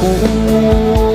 หน้ากู